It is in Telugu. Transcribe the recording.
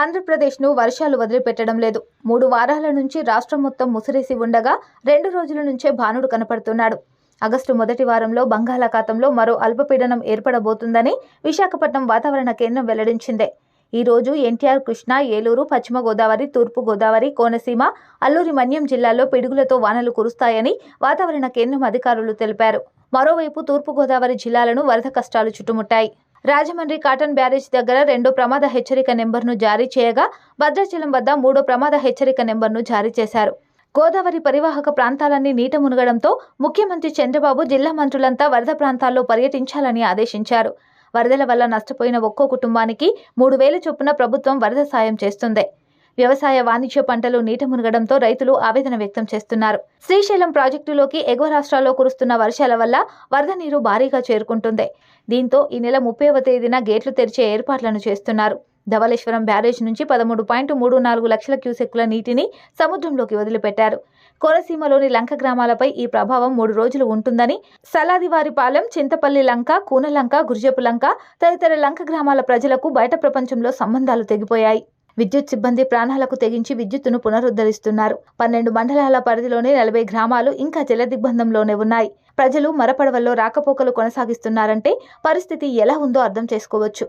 ఆంధ్రప్రదేశ్ను వర్షాలు వదిలిపెట్టడం లేదు. మూడు వారాల నుంచి రాష్ట్రం మొత్తం ముసిరేసి ఉండగా రెండు రోజుల నుంచే భానుడు కనపడుతున్నాడు. ఆగస్టు మొదటి వారంలో బంగాళాఖాతంలో మరో అల్పపీడనం ఏర్పడబోతుందని విశాఖపట్నం వాతావరణ కేంద్రం వెల్లడించింది. ఈ రోజు ఎన్టీఆర్ కృష్ణా ఏలూరు పశ్చిమ గోదావరి తూర్పు గోదావరి కోనసీమ అల్లూరి మన్యం జిల్లాల్లో పిడుగులతో వానలు కురుస్తాయని వాతావరణ కేంద్రం అధికారులు తెలిపారు. మరోవైపు తూర్పు గోదావరి జిల్లాలను వరద కష్టాలు చుట్టుముట్టాయి. రాజమండ్రి కాటన్ బ్యారేజ్ దగ్గర రెండో ప్రమాద హెచ్చరిక నెంబర్ను జారీ చేయగా భద్రాచలం వద్ద మూడో ప్రమాద హెచ్చరిక నెంబర్ను జారీ చేశారు. గోదావరి పరివాహక ప్రాంతాలన్నీ నీట మునగడంతో ముఖ్యమంత్రి చంద్రబాబు జిల్లా మంత్రులంతా వరద ప్రాంతాల్లో పర్యటించాలని ఆదేశించారు. వరదల వల్ల నష్టపోయిన ఒక్కో కుటుంబానికి మూడు వేల చొప్పున ప్రభుత్వం వరద సాయం చేస్తుంది. వ్యవసాయ వాణిజ్య పంటలు నీట మునగడంతో రైతులు ఆవేదన వ్యక్తం చేస్తున్నారు. శ్రీశైలం ప్రాజెక్టులోకి ఎగువ రాష్ట్రాల్లో కురుస్తున్న వర్షాల వల్ల వరద నీరు భారీగా చేరుకుంటుంది. దీంతో ఈ నెల ముప్పైవ తేదీన గేట్లు తెరిచే ఏర్పాట్లను చేస్తున్నారు. ధవలేశ్వరం బ్యారేజ్ నుంచి పదమూడు పాయింట్ మూడు నాలుగు లక్షల క్యూసెక్కుల నీటిని సముద్రంలోకి వదిలిపెట్టారు. కోనసీమలోని లంక గ్రామాలపై ఈ ప్రభావం మూడు రోజులు ఉంటుందని సలాదివారిపాలెం చింతపల్లి లంక కూనలంక గుర్జపు లంక తదితర లంక గ్రామాల ప్రజలకు బయట ప్రపంచంలో సంబంధాలు తెగిపోయాయి. విద్యుత్ సిబ్బంది ప్రాణాలకు తెగించి విద్యుత్తును పునరుద్ధరిస్తున్నారు. పన్నెండు మండలాల పరిధిలోని నలభై గ్రామాలు ఇంకా జలదిగ్బంధంలోనే ఉన్నాయి. ప్రజలు మరపడవల్లో రాకపోకలు కొనసాగిస్తున్నారంటే పరిస్థితి ఎలా ఉందో అర్థం చేసుకోవచ్చు.